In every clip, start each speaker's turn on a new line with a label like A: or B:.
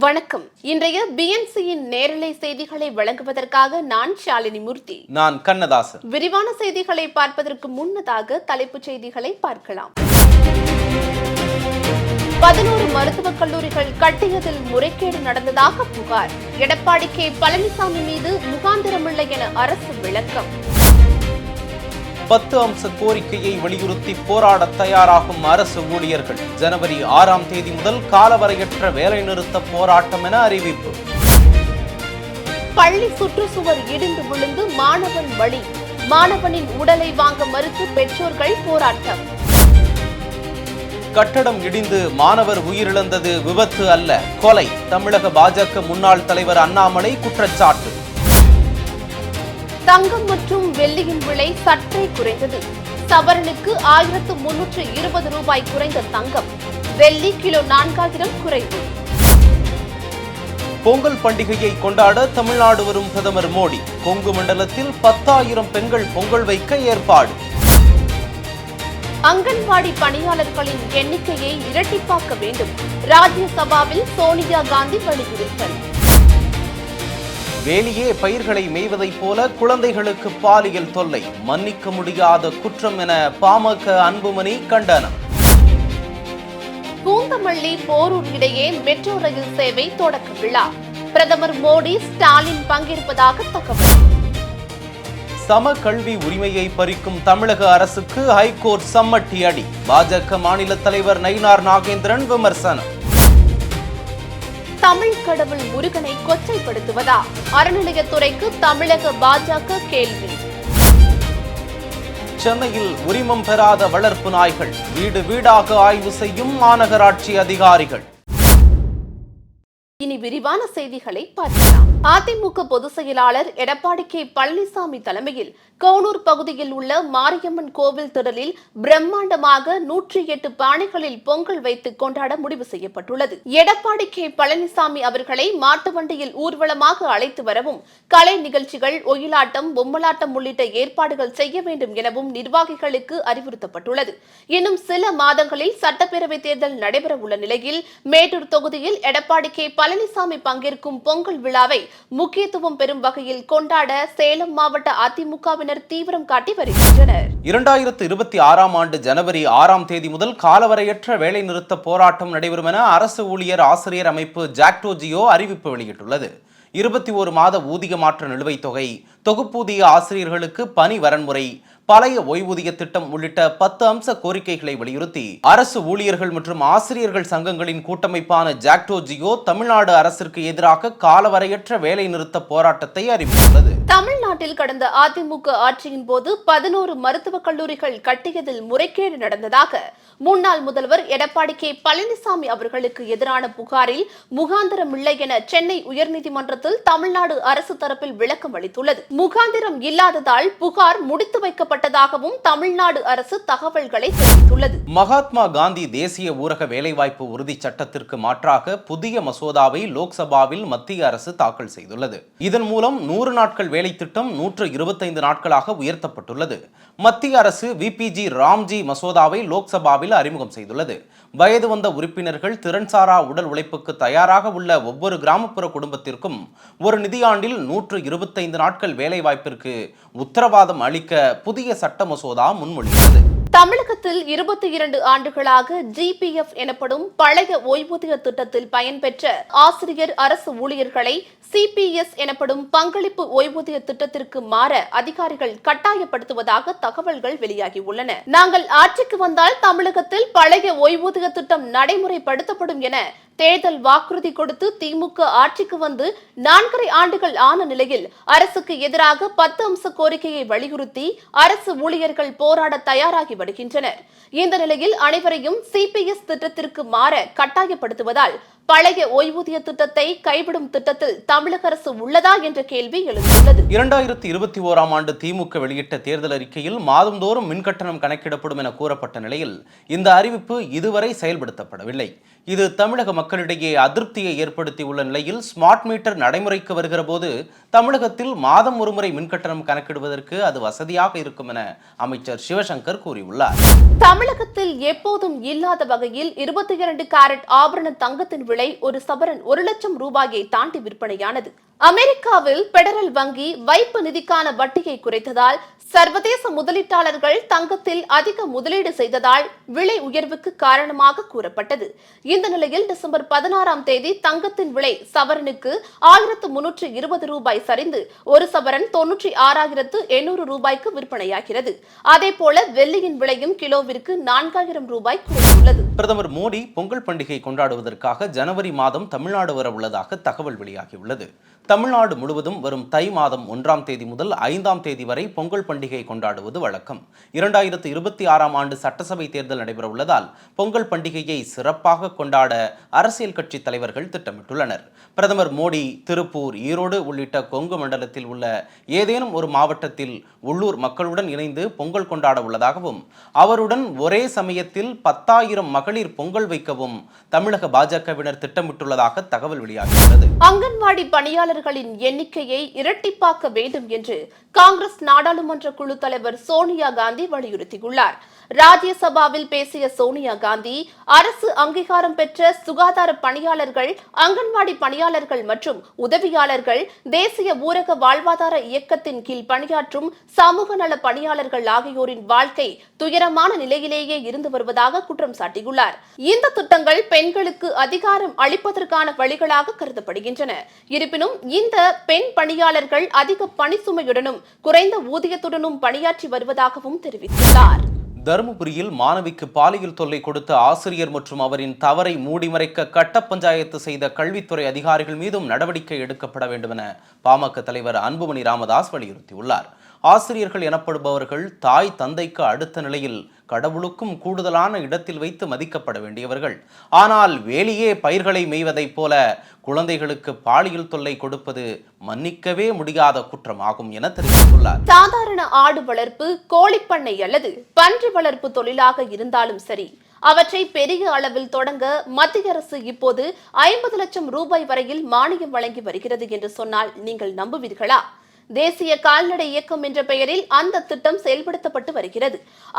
A: வணக்கம். இன்றைய பிஎன்சியின் நேரலை செய்திகளை வழங்குவதற்காக நான் ஷாலினி மூர்த்தி.
B: நான் கண்ணதாசன்.
A: விரிவான செய்திகளை பார்ப்பதற்கு முன்னதாக தலைப்புச் செய்திகளை பார்க்கலாம். பதினோரு மருத்துவக் கல்லூரிகள் கட்டியதில் முறைகேடு நடந்ததாக புகார். எடப்பாடி கே. பழனிசாமி மீது முகாந்திரமில்லை என அரசு விளக்கம்.
B: பத்து அம்ச கோரிக்கையை வலியுறுத்தி போராட தயாராகும் அரசு ஊழியர்கள். ஜனவரி ஆறாம் தேதி முதல் காலவரையற்ற வேலைநிறுத்த போராட்டம் என அறிவிப்பு.
A: பள்ளி சுற்றுச்சுவர் இடிந்து விழுந்து மாணவன் பலி மாணவனின் உடலை வாங்க மறுத்து பெற்றோர்கள் போராட்டம்.
B: கட்டடம் இடிந்து மாணவர் உயிரிழந்தது விபத்து அல்ல கொலை. தமிழக பாஜக முன்னாள் தலைவர் அண்ணாமலை குற்றச்சாட்டு.
A: தங்கம் மற்றும் வெள்ளியின் விலை சற்றே குறைந்தது. சவரனுக்கு ஆயிரத்து முன்னூற்று இருபது ரூபாய் குறைந்த தங்கம். வெள்ளி கிலோ நான்காயிரம் குறைவு.
B: பொங்கல் பண்டிகையை கொண்டாட தமிழ்நாடு வரும் பிரதமர் மோடி. கொங்கு மண்டலத்தில் பத்தாயிரம் பெண்கள் பொங்கல் வைக்க ஏற்பாடு.
A: அங்கன்வாடி பணியாளர்களின் எண்ணிக்கையை இரட்டிப்பாக்க வேண்டும். ராஜ்யசபாவில் சோனியா காந்தி வலியுறுத்தல்.
B: வேலியே பயிர்களை மேய்வதைப் போல குழந்தைகளுக்கு பாலியல் தொல்லை. மன்னிக்க முடியாத குற்றம் என பாமக அன்புமணி கண்டனம்.
A: பூந்தமல்லி போரூர் இடையே மெட்ரோ ரயில் சேவை தொடக்க விழா. பிரதமர் மோடி ஸ்டாலின் பங்கேற்பதாக தகவல்.
B: சம கல்வி உரிமையை பறிக்கும் தமிழக அரசுக்கு ஹைகோர்ட் சம்மட்டி அடி பாஜக மாநில தலைவர் நயினார் நாகேந்திரன் விமர்சனம்.
A: தமிழ் கடவுள் முருகனை கொச்சைப்படுத்துவதா? அறநிலையத்துறைக்கு தமிழக பாஜக கேள்வி.
B: சென்னையில் உரிமம் பெறாத வளர்ப்பு நாய்கள் வீடு வீடாக ஆய்வு செய்யும் மாநகராட்சி அதிகாரிகள்.
A: இனி விரிவான செய்திகளை பார்க்கலாம். அதிமுக பொதுச் செயலாளர் எடப்பாடி கே பழனிசாமி தலைமையில் கோனூர் பகுதியில் உள்ள மாரியம்மன் கோவில் திடலில் பிரம்மாண்டமாக நூற்றி எட்டு பானைகளில் பொங்கல் வைத்து கொண்டாட முடிவு செய்யப்பட்டுள்ளது. எடப்பாடி கே பழனிசாமி அவர்களை மாட்டு வண்டியில் ஊர்வலமாக அழைத்து வரவும் கலை நிகழ்ச்சிகள் ஒயிலாட்டம் பொம்மலாட்டம் உள்ளிட்ட ஏற்பாடுகள் செய்ய வேண்டும் எனவும் நிர்வாகிகளுக்கு அறிவுறுத்தப்பட்டுள்ளது. இன்னும் சில மாதங்களில் சட்டப்பேரவை தேர்தல் நடைபெற உள்ள நிலையில் மேட்டூர் தொகுதியில் எடப்பாடி கே பழனிசாமி பங்கேற்கும் பொங்கல் விழாவை முக்கியத்துவம் பெறும் வகையில் கொண்டாட சேலம் மாவட்ட அதிமுகவினர் தீவிரம் காட்டி வருகின்றனர்.
B: இரண்டாயிரத்து இருபத்தி ஆறாம் ஆண்டு ஜனவரி ஆறாம் தேதி முதல் காலவரையற்ற வேலைநிறுத்த போராட்டம் நடைபெறும் என அரசு ஊழியர் ஆசிரியர் அமைப்பு ஜாக்டோஜியோ அறிவிப்பு வெளியிட்டுள்ளது. இருபத்தி ஒரு மாத ஊதிய மாற்ற நிலுவைத் தொகை தொகுப்பூதிய ஆசிரியர்களுக்கு பணி வரன்முறை பழைய ஓய்வூதிய திட்டம் உள்ளிட்ட பத்து அம்ச கோரிக்கைகளை வலியுறுத்தி அரசு ஊழியர்கள் மற்றும் ஆசிரியர்கள் சங்கங்களின் கூட்டமைப்பான ஜாக்டோ ஜியோ தமிழ்நாடு அரசிற்கு எதிராக காலவரையற்ற வேலைநிறுத்த போராட்டத்தை அறிவித்துள்ளது.
A: தமிழ்நாட்டில் கடந்த அதிமுக ஆட்சியின் போது பதினோரு மருத்துவக் கல்லூரிகள் கட்டியதில் முறைகேடு நடந்ததாக முன்னாள் முதல்வர் எடப்பாடி கே. பழனிசாமி அவர்களுக்கு எதிரான புகாரில் முகாந்திரம் இல்லை என சென்னை உயர்நீதிமன்றத்தில் தமிழ்நாடு அரசு தரப்பில் விளக்கம் அளித்துள்ளது. முகாந்திரம் இல்லாததால் புகார் முடித்து வைக்கப்பட்ட வைக்கப்பட்டதாகவும் தமிழ்நாடு அரசு தகவல்களை தெரிவித்துள்ளது.
B: மகாத்மா காந்தி தேசிய ஊரக வேலைவாய்ப்பு உறுதி சட்டத்திற்கு மாற்றாக புதிய மசோதாவை லோக்சபாவில் மத்திய அரசு தாக்கல் செய்துள்ளது. இதன் மூலம் நூறு நாட்கள் வேலை திட்டம் நூற்று இருபத்தைந்து நாட்களாக உயர்த்தப்பட்டுள்ளது. மத்திய அரசு விபிஜி ராம்ஜி மசோதாவை லோக்சபாவில் அறிமுகம் செய்துள்ளது. வயது வந்த உறுப்பினர்கள் திறன்சாரா உடல் உழைப்புக்கு தயாராக உள்ள ஒவ்வொரு கிராமப்புற குடும்பத்திற்கும் ஒரு நிதியாண்டில் நூற்று இருபத்தைந்து நாட்கள் வேலைவாய்ப்பிற்கு உத்தரவாதம் அளிக்க புதிய சட்ட மசோதா முன்மொழிந்தது
A: தமிழகத்தில் இருபத்தி இரண்டு ஆண்டுகளாக ஜிபிஎஃப் எனப்படும் பழைய ஓய்வூதிய திட்டத்தில் பயன்பெற்ற ஆசிரியர் அரசு ஊழியர்களை சிபிஎஸ் எனப்படும் பங்களிப்பு ஓய்வூதிய திட்டத்திற்கு மாற அதிகாரிகள் கட்டாயப்படுத்துவதாக தகவல்கள் வெளியாகியுள்ளன. நாங்கள் ஆட்சிக்கு வந்தால் தமிழகத்தில் பழைய ஓய்வூதிய திட்டம் நடைமுறைப்படுத்தப்படும் என தேர்தல் வாக்குறுதி கொடுத்து திமுக ஆட்சிக்கு வந்து நான்கரை ஆண்டுகள் ஆன நிலையில் அரசுக்கு எதிராக பத்து அம்ச கோரிக்கையை வலியுறுத்தி அரசு ஊழியர்கள் போராட தயாராகி வருகின்றனர். இந்த நிலையில் அனைவரையும் சிபிஎஸ் திட்டத்திற்கு மாற கட்டாயப்படுத்துவதால் பழைய ஓய்வூதிய திட்டத்தை கைவிடும் திட்டத்தில் தமிழக அரசு உள்ளதா என்ற கேள்வி எழுந்துள்ளது.
B: இரண்டாயிரத்தி இருபத்தி ஓராம் ஆண்டு திமுக வெளியிட்ட தேர்தல் அறிக்கையில் மாதந்தோறும் மின்கட்டணம் கணக்கிடப்படும் என கூறப்பட்ட நிலையில் இந்த அறிவிப்பு இதுவரை செயல்படுத்தப்படவில்லை. இது தமிழக மக்களிடையே அதிருப்தியை ஏற்படுத்தியுள்ள நிலையில் ஸ்மார்ட் மீட்டர் நடைமுறைக்கு வருகிற போது தமிழகத்தில் மாதம் ஒருமுறை மின்கட்டணம் கணக்கிடுவதற்கு அது வசதியாக இருக்கும் என அமைச்சர் சிவசங்கர் கூறியுள்ளார்.
A: தமிழகத்தில் எப்போதும் இல்லாத வகையில் இருபத்தி இரண்டு கேரட் ஆபரண தங்கத்தின் விலை ஒரு சபரன் ஒரு லட்சம் ரூபாயை தாண்டி விற்பனையானது. அமெரிக்காவில் பெடரல் வங்கி வைப்பு நிதிக்கான வட்டியை குறைத்ததால் சர்வதேச முதலீட்டாளர்கள் தங்கத்தில் அதிக முதலீடு செய்ததால் விலை உயர்வுக்கு காரணமாக கூறப்பட்டது. இந்த நிலையில் டிசம்பர் பதினாறாம் தேதி தங்கத்தின் விலை சவரனுக்கு ஆயிரத்து முன்னூற்று இருபது ரூபாய் சரிந்து ஒரு சவரன் தொன்னூற்றி ஆறாயிரத்து எண்ணூறு ரூபாய்க்கு விற்பனையாகிறது. அதேபோல வெள்ளியின் விலையும் கிலோவிற்கு நான்காயிரம் ரூபாய் குறைந்துள்ளது.
B: பிரதமர் மோடி பொங்கல் பண்டிகை கொண்டாடுவதற்காக ஜனவரி மாதம் தமிழ்நாடு வர உள்ளதாக தகவல் வெளியாகியுள்ளது. தமிழ்நாடு முழுவதும் வரும் தை மாதம் ஒன்றாம் தேதி முதல் ஐந்தாம் தேதி வரை பொங்கல் பண்டிகை கொண்டாடுவது வழக்கம். இரண்டாயிரத்து இருபத்தி ஆறாம் ஆண்டு சட்டசபை தேர்தல் நடைபெற உள்ளதால் பொங்கல் பண்டிகையை சிறப்பாக கொண்டு கொண்டாட அரசியல் கட்சி தலைவர்கள் திட்டமிட்டுள்ளனர். பிரதமர் மோடி திருப்பூர் ஈரோடு உள்ளிட்ட கொங்கு மண்டலத்தில் உள்ள ஏதேனும் ஒரு மாவட்டத்தில் உள்ளூர் மக்களுடன் இணைந்து பொங்கல் கொண்டாட உள்ளதாகவும் அவருடன் ஒரே சமயத்தில் பத்தாயிரம் மகளிர் பொங்கல் வைக்கவும் தமிழக பாஜகவினர் திட்டமிட்டுள்ளதாக தகவல் வெளியாகியுள்ளது.
A: அங்கன்வாடி பணியாளர்களின் எண்ணிக்கையை இரட்டிப்பாக்க வேண்டும் என்று காங்கிரஸ் நாடாளுமன்ற குழு தலைவர் சோனியா காந்தி வலியுறுத்தியுள்ளார். ராஜ்யசபாவில் பேசிய சோனியா காந்தி அரசு அங்கீகார அங்கீகாரம் பெற்ற சுகாதார பணியாளர்கள் அங்கன்வாடி பணியாளர்கள் மற்றும் உதவியாளர்கள் தேசிய ஊரக வாழ்வாதார இயக்கத்தின் கீழ் பணியாற்றும் சமூக நல பணியாளர்கள் ஆகியோரின் வாழ்க்கை துயரமான நிலையிலேயே இருந்து வருவதாக குற்றம் சாட்டியுள்ளார். இந்த திட்டங்கள் பெண்களுக்கு அதிகாரம் அளிப்பதற்கான வழிகளாக கருதப்படுகின்றன. இருப்பினும் இந்த பெண் பணியாளர்கள் அதிக பணிசுமையுடனும் குறைந்த ஊதியத்துடனும் பணியாற்றி வருவதாகவும் தெரிவித்துள்ளார்.
B: தருமபுரியில் மாணவிக்கு பாலியல் தொல்லை கொடுத்த ஆசிரியர் மற்றும் அவரின் தவறை மூடிமறைக்க கட்ட பஞ்சாயத்து செய்த கல்வித்துறை அதிகாரிகள் மீதும் நடவடிக்கை எடுக்கப்பட வேண்டும் என பாமக தலைவர் அன்புமணி ராமதாஸ் வலியுறுத்தியுள்ளார். ஆசிரியர்கள் எனப்படுபவர்கள் தாய் தந்தைக்கு அடுத்த நிலையில் கடவுளுக்கும் கூடுதலான இடத்தில் வைத்து மதிக்கப்பட வேண்டியவர்கள். ஆனால் வேலியே பயிர்களை மேய்வதைப் போல குழந்தைகளுக்கு பாலியல் தொல்லை கொடுப்பது மன்னிக்கவே முடியாத குற்றமாகும் என தெரிவித்துள்ளார்.
A: சாதாரண ஆடு வளர்ப்பு கோழிப்பண்ணை அல்லது பன்றி வளர்ப்பு தொழிலாக இருந்தாலும் சரி அவற்றை பெரிய அளவில் தொடங்க மத்திய அரசு இப்போது ஐம்பது லட்சம் ரூபாய் வரையில் மானியம் வழங்கி வருகிறது என்று சொன்னால் நீங்கள் நம்புவீர்களா? தேசிய கால்நடை இயக்கம் என்ற பெயரில் அந்த திட்டம் செயல்படுத்தப்பட்டு வருகிறது.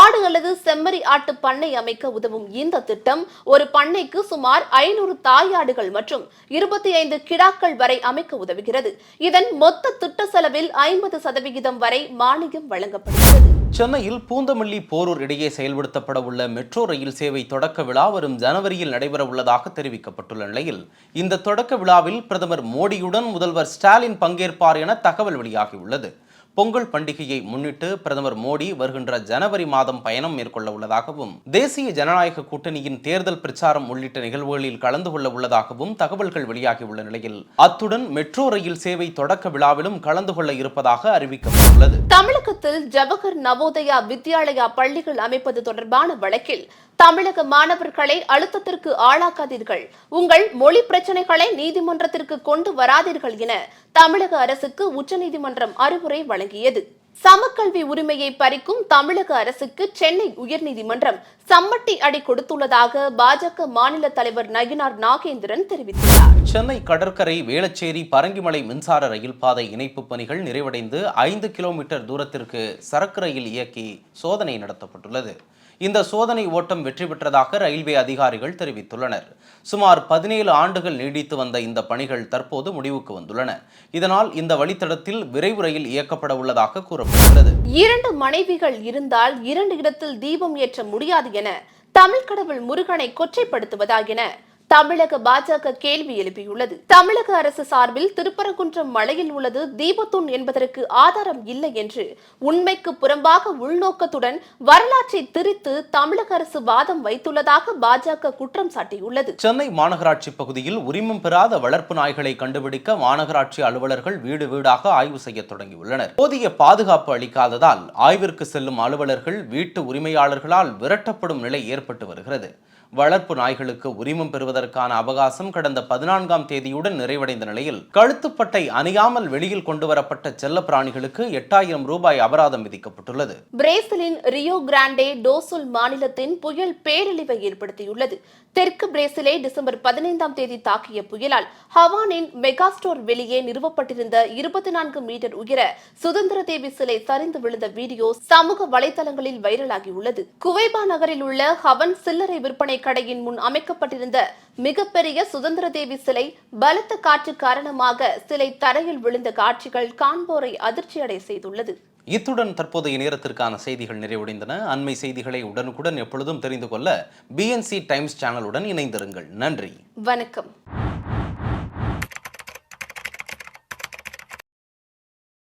A: ஆடு அல்லது செம்மறி ஆட்டு பண்ணை அமைக்க உதவும் இந்த திட்டம் ஒரு பண்ணைக்கு சுமார் ஐநூறு தாயாடுகள் மற்றும் இருபத்தி ஐந்து கிடாக்கள் வரை அமைக்க உதவுகிறது. இதன் மொத்த திட்ட செலவில் ஐம்பது சதவிகிதம் வரை மானியம் வழங்கப்படுகிறது.
B: சென்னையில் பூந்தமல்லி போரூர் இடையே செயல்படுத்தப்பட உள்ள மெட்ரோ ரயில் சேவை தொடக்க விழா வரும் ஜனவரியில் நடைபெற உள்ளதாக தெரிவிக்கப்பட்டுள்ள நிலையில் இந்த தொடக்க விழாவில் பிரதமர் மோடியுடன் முதல்வர் ஸ்டாலின் பங்கேற்பார் என தகவல் வெளியாகியுள்ளது பொங்கல் பண்டிகையை முன்னிட்டு பிரதமர் மோடி வருகின்ற ஜனவரி மாதம் பயணம் மேற்கொள்ள உள்ளதாகவும் தேசிய ஜனநாயக கூட்டணியின் தேர்தல் பிரச்சாரம் உள்ளிட்ட நிகழ்வுகளில் கலந்து கொள்ள உள்ளதாகவும் தகவல்கள் வெளியாகியுள்ள நிலையில் அத்துடன் மெட்ரோ ரயில் சேவை தொடக்க விழாவிலும் கலந்து கொள்ள இருப்பதாக அறிவிக்கப்பட்டுள்ளது.
A: தமிழகத்தில் ஜவஹர் நவோதயா வித்யாலயா பள்ளிகள் அமைப்பது தொடர்பான வழக்கில் தமிழக மாணவர்களை அழுத்தத்திற்கு ஆளாக்காதீர்கள். உங்கள் மொழி பிரச்சனைகளை நீதிமன்றத்திற்கு கொண்டு வராதீர்கள் என தமிழக அரசுக்கு உச்சநீதிமன்றம் அறிவுரை வழங்கியது. சமக்கல்வி உரிமையை பறிக்கும் தமிழக அரசுக்கு சென்னை உயர்நீதிமன்றம் சம்மட்டி அடி கொடுத்துள்ளதாக பாஜக மாநில தலைவர் நயினார் நாகேந்திரன் தெரிவித்துள்ளார்.
B: சென்னை கடற்கரை வேளச்சேரி பரங்கிமலை மின்சார ரயில் பாதை இணைப்பு பணிகள் நிறைவடைந்து ஐந்து கிலோமீட்டர் தூரத்திற்கு சரக்கு ரயில் இயக்கி சோதனை நடத்தப்பட்டுள்ளது. இந்த சோதனை ஓட்டம் வெற்றி பெற்றதாக ரயில்வே அதிகாரிகள் தெரிவித்துள்ளனர். சுமார் பதினேழு ஆண்டுகள் நீடித்து வந்த இந்த பணிகள் தற்போது முடிவுக்கு வந்துள்ளன. இதனால் இந்த வழித்தடத்தில் விரைவு ரயில் இயக்கப்பட உள்ளதாக கூறப்படுகிறது.
A: இரண்டு மனைவிகள் இருந்தால் இரண்டு இடத்தில் தீபம் ஏற்ற முடியாது என தமிழ் கடவுள் முருகனை கொச்சைப்படுத்துவதாக என தமிழக பாஜக கேள்வி எழுப்பியுள்ளது. தமிழக அரசு சார்பில் திருப்பரங்குன்றம் மலையில் உள்ளது தீபத்தூண் என்பதற்கு ஆதாரம் இல்லை என்று உண்மைக்கு புறம்பாக உள்நோக்கத்துடன் வரலாற்றை திரித்து தமிழக அரசு வாதம் வைத்துள்ளதாக பாஜக குற்றம் சாட்டியுள்ளது.
B: சென்னை மாநகராட்சி பகுதியில் உரிமம் பெறாத வளர்ப்பு நாய்களை கண்டுபிடிக்க மாநகராட்சி அலுவலர்கள் வீடு வீடாக ஆய்வு செய்ய தொடங்கியுள்ளனர். போதிய பாதுகாப்பு அளிக்காததால் ஆய்விற்கு செல்லும் அலுவலர்கள் வீட்டு உரிமையாளர்களால் விரட்டப்படும் நிலை ஏற்பட்டு வருகிறது. வளர்ப்பு நாய்களுக்கு உரிமம் அணிவதற்கான அவகாசம் கடந்த பதினான்காம் தேதியுடன் நிறைவடைந்த நிலையில் கழுத்துப்பட்டை அணியாமல் வெளியில் கொண்டுவரப்பட்ட செல்ல பிராணிகளுக்கு எட்டாயிரம் ரூபாய் அபராதம் விதிக்கப்பட்டுள்ளது.
A: பிரேசிலின் ரியோ கிராண்டே டோசுல் மாநிலத்தின் புயல் பேரழிவை ஏற்படுத்தியுள்ளது. தெற்கு பிரேசிலை டிசம்பர் பதினைந்தாம் தேதி தாக்கிய புயலால் ஹவானின் மெகாஸ்டோர் வெளியே நிறுவப்பட்டிருந்த இருபத்தி நான்கு மீட்டர் உயர சுதந்திர தேவி சிலை சரிந்து விழுந்த வீடியோ சமூக வலைதளங்களில் வைரலாகியுள்ளது. குவைபா நகரில் உள்ள ஹவன் சில்லறை விற்பனை கடையின் முன் அமைக்கப்பட்டிருந்த மிகப்பெரிய சுதந்திர தேவி சிலை பலத்த காற்று காரணமாக சிலை தரையில் விழுந்த காட்சிகள் காண்போரை அதிர்ச்சியடை செய்துள்ளது.
B: இத்துடன் தற்போதைய நேரத்திற்கான செய்திகள் நிறைவடைந்தன. அண்மை செய்திகளை உடனுக்குடன் எப்பொழுதும் தெரிந்து கொள்ள பிஎன்சி டைம்ஸ் சேனலுடன் இணைந்திருங்கள். நன்றி.
A: வணக்கம்.